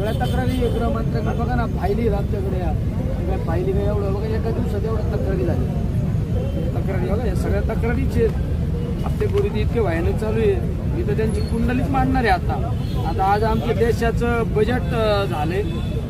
सगळ्या तक्रारी गृहमंत्र्यांकडे बघा ना फायली आमच्याकडे काय फायली काय एवढं? बघा एका दिवसात एवढं तक्रारी झाली तक्रारी बघा या सगळ्या तक्रारीचे हप्ते गुरुजी इतके भयानक चालू आहे इथं त्यांची कुंडलीच मांडणार आहे आता. आता आज आमच्या देशाचं बजेट अं, झालंय.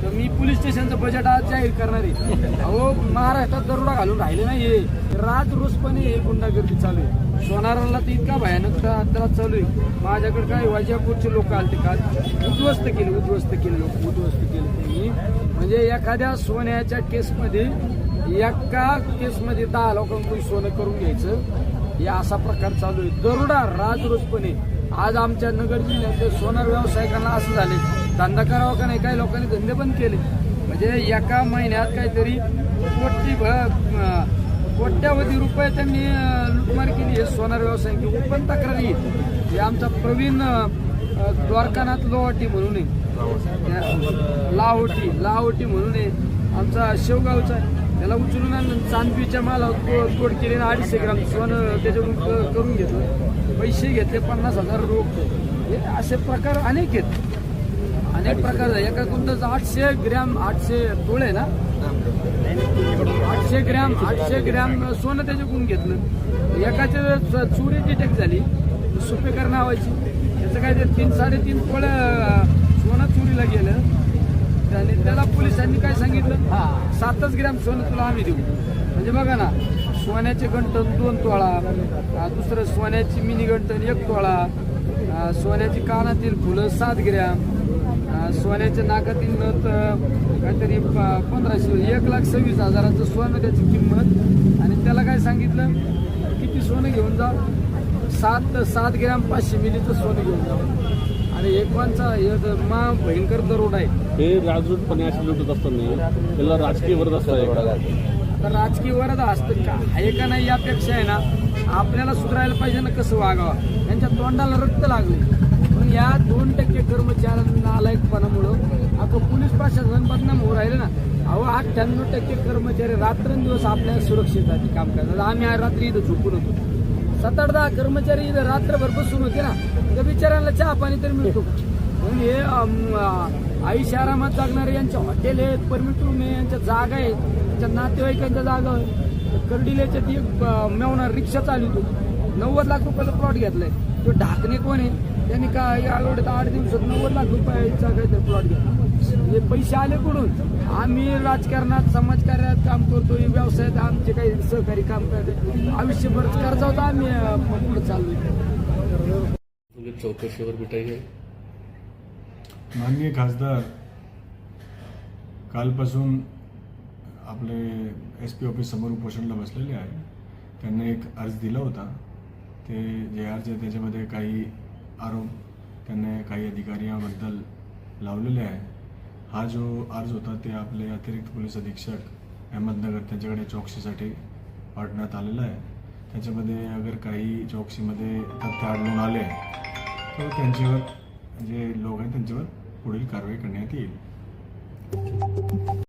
तर मी पोलीस स्टेशनचं बजेट आज जाहीर करणार आहे. अहो महाराष्ट्रात दरोडा घालून राहिले नाहीये राज रोजपणे हे गुंडागर्दी चालू आहे. सोनाराला तर इतका भयानक त्रा- त्रास चालू आहे. माझ्याकडे काय वाजापूरचे लोक आले काल उद्ध्वस्त केले उद्ध्वस्त केले लोक उद्ध्वस्त केले त्यांनी. म्हणजे एखाद्या सोन्याच्या केसमध्ये एका केसमध्ये दहा लोकांकडून सोनं करून घ्यायचं. हे असा प्रकार चालू आहे. दरोडा राजरोजपणे आज आमच्या नगर जिल्ह्यात सोनार व्यावसायिकांना असं झाले. धंदा करावा का नाही काही लोकांनी धंदे बंद केले. म्हणजे एका महिन्यात काहीतरी कोटी कोट्यावधी रुपये त्यांनी लुटमार केली आहे सोनार व्यावसायिक. पण तक्रारी. हे आमचा प्रवीण द्वारकानाथ लोहाटी म्हणून लाहोटी लाहोटी म्हणून आहे. आमचा शेवगावचा आहे. त्याला उचलून आणलं चांदवीच्या मालावर तोड केली आणि अडीचशे ग्राम सोनं त्याच्याकडून करून घेतलं. पैसे घेतले पन्नास हजार रोख. हे असे प्रकार अनेक आहेत. अनेक प्रकार आहे. एका कोणतं आठशे ग्रॅम आठशे तोळे ना? आठशे ग्रॅम आठशे ग्रॅम सोनं त्याच्याकडून घेतलं. एकाच्या चोरी डिटेक्ट झाली. सुपेकर नावाची. त्याचं काय ते तीन साडेतीन पोळ्या सोनं चोरीला गेलं. आणि त्याला पोलिसांनी काय सांगितलं? सातच ग्रॅम सोनं तुला आम्ही देऊ. म्हणजे बघा ना सोन्याचे गंठन दोन तोळा दुसरं सोन्याची मिनी गंठन एक तोळा सोन्याची कानातील फुलं सात ग्रॅम सोन्याच्या नाकातील नथ काहीतरी प- पंधराशे एक लाख सव्वीस हजाराचं सोनं त्याची किंमत. आणि त्याला काय सांगितलं? किती सोनं घेऊन जा सात सात ग्रॅम पाचशे मिलीचं सोनं घेऊन जा आणि एक कोणचा हे द- मा भयंकर दरोडा आहे. हे राजूटपणे असे लुटत असताना त्याला राजकीय वरद असतं आता राजकीय वरद असतं का? आहे का नाही यापेक्षा आहे ना? आपल्याला सुधारायला पाहिजे ना कसं वागावं? त्यांच्या तोंडाला रक्त लागले. पण या दोन टक्के कर्मचाऱ्यांना नालायकपणामुळं अगं पोलीस प्रशासन बदनाम होऊ राहिले ना. अहो अठ्ठ्याण्णव टक्के कर्मचारी रात्रंदिवस आपल्या सुरक्षेसाठी काम करतात. आम्ही आज रात्री इथं झोपून होतो. सात आठ दहा कर्मचारी इथं रात्रभर बसून होते ना त्या बिचाऱ्यांना चहा पाणी तरी मिळतो म्हणून हे आई शहरामध्ये जगणारे यांचे हॉटेल आहेत परमिट रूम आहे यांच्या जागा आहेत त्यांच्या नातेवाईकांच्या जागा आहेत. कर्डिलेच्या ती मेवणार रिक्षा चालवतो. नव्वद लाख रुपयाचा प्लॉट घेतलाय. तो ढाकणे कोण आहे? त्यांनी काय आठवड्यात आठ दिवसात नव्वद लाख रुपयाचा काहीतरी प्लॉट घेतला हे पैसे आले कुठून? आम्ही राजकारणात समाजकार्यात काम करतोय व्यवसायात आमचे काही सहकारी काम करते आयुष्यभर कर्जावत आम्ही पुढे चाललोय. म्हणजे चौकशीवर भेटायचे माननीय खासदार कालपासून आपले एस पी ऑफिस समोर उपोषणला बसलेले आहे त्यांनी एक अर्ज दिला होता. ते जे अर्ज आहे त्याच्यामध्ये काही आरोप त्यांनी काही अधिकाऱ्यांबद्दल लावलेले आहे. हा जो अर्ज होता ते आपले अतिरिक्त पोलीस अधीक्षक अहमदनगर त्यांच्याकडे चौकशीसाठी पाठवण्यात आलेला आहे. त्याच्यामध्ये अगर काही चौकशीमध्ये तथ्य आढळून आले तर त्यांच्यावर जे लोक आहेत त्यांच्यावर पुढील कारवाई करण्यात येईल.